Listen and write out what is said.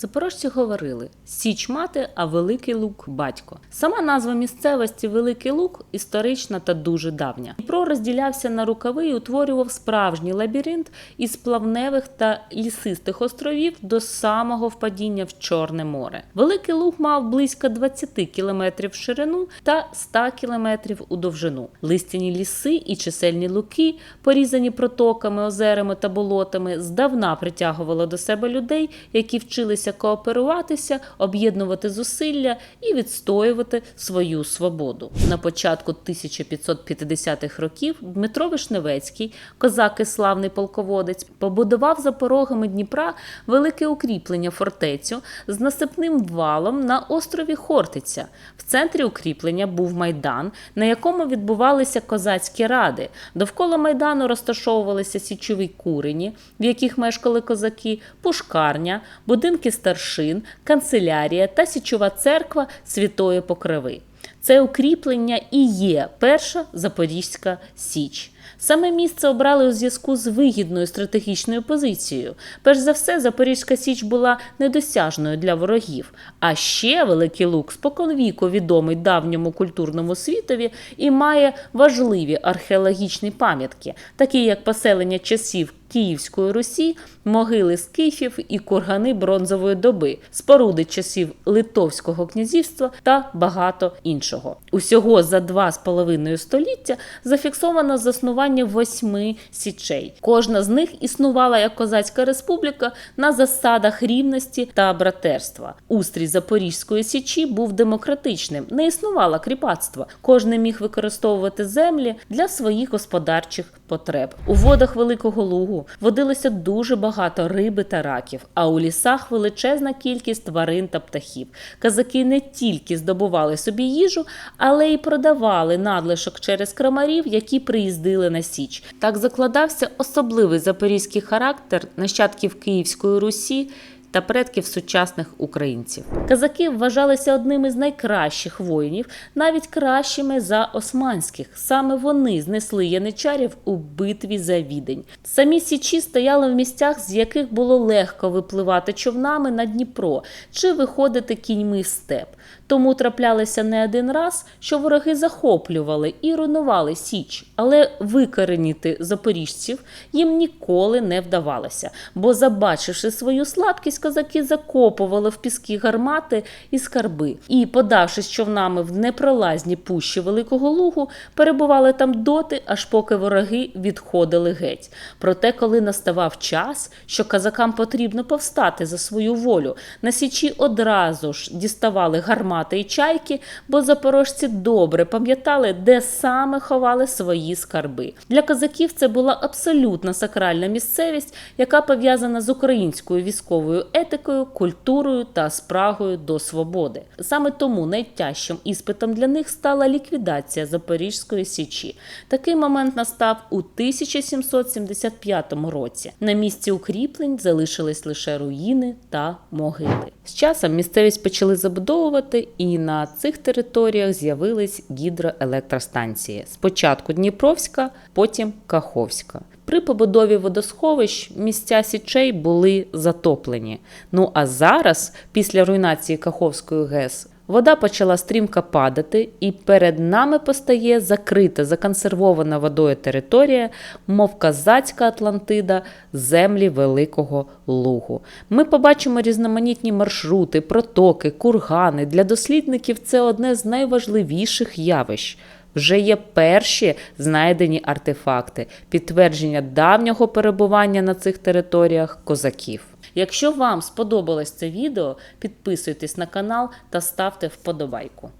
Запорожці говорили Січ мати, а Великий Лук батько. Сама назва місцевості Великий Лук історична та дуже давня. Дніпро розділявся на рукави і утворював справжній лабіринт із плавневих та лісистих островів до самого впадіння в Чорне море. Великий Луг мав близько 20 кілометрів в ширину та 100 кілометрів у довжину. Листяні ліси і чисельні луки, порізані протоками, озерами та болотами, здавна притягували до себе людей, які вчилися кооперуватися, об'єднувати зусилля і відстоювати свою свободу. На початку 1550-х років Дмитро Вишневецький, козак і славний полководець, побудував за порогами Дніпра велике укріплення фортецю з насипним валом на острові Хортиця. В центрі укріплення був майдан, на якому відбувалися козацькі ради. Довкола майдану розташовувалися січові курені, в яких мешкали козаки, пушкарня, будинки старшин, канцелярія та січова церква Святої Покрови. Це укріплення і є перша Запорізька Січ. Саме місце обрали у зв'язку з вигідною стратегічною позицією. Перш за все, Запорізька Січ була недосяжною для ворогів. А ще Великий Лук споконвіку відомий давньому культурному світові і має важливі археологічні пам'ятки, такі як поселення часів Київської Русі, могили скіфів і кургани бронзової доби, споруди часів Литовського князівства та багато іншого. Усього за два з половиною століття зафіксовано заснування восьми січей. Кожна з них існувала як козацька республіка на засадах рівності та братерства. Устрій Запорізької січі був демократичним, не існувало кріпацтва. Кожен міг використовувати землі для своїх господарчих потреб. У водах Великого Лугу водилося дуже багато риби та раків, а у лісах величезна кількість тварин та птахів. Казаки не тільки здобували собі їжу, але й продавали надлишок через крамарів, які приїздили на Січ. Так закладався особливий запорізький характер нащадків Київської Русі та предків сучасних українців. Казаки вважалися одним із найкращих воїнів, навіть кращими за османських. Саме вони знесли яничарів у битві за відень. Самі січі стояли в місцях, з яких було легко випливати човнами на Дніпро чи виходити кіньми степ. Тому траплялися не один раз, що вороги захоплювали і руйнували Січ, але викореніти запоріжців їм ніколи не вдавалося, бо, забачивши свою слабкість, козаки закопували в піски гармати і скарби, і, подавшись човнами в непролазні пущі Великого Лугу, перебували там доти, аж поки вороги відходили геть. Проте, коли наставав час, що казакам потрібно повстати за свою волю, на січі одразу ж діставали гармати і чайки, бо запорожці добре пам'ятали, де саме ховали свої скарби. Для козаків це була абсолютно сакральна місцевість, яка пов'язана з українською військовою етикою, культурою та спрагою до свободи. Саме тому найтяжчим іспитом для них стала ліквідація Запорізької січі. Такий момент настав у 1775 році. На місці укріплень залишились лише руїни та могили. З часом місцевість почали забудовувати, і на цих територіях з'явились гідроелектростанції. Спочатку Дніпровська, потім Каховська. При побудові водосховищ місця січей були затоплені. Ну а зараз, після руйнації Каховської ГЕС, вода почала стрімко падати, і перед нами постає закрита, законсервована водою територія, мов казацька Атлантида, землі Великого Лугу. Ми побачимо різноманітні маршрути, протоки, кургани. Для дослідників це одне з найважливіших явищ. Вже є перші знайдені артефакти, підтвердження давнього перебування на цих територіях козаків. Якщо вам сподобалось це відео, підписуйтесь на канал та ставте вподобайку.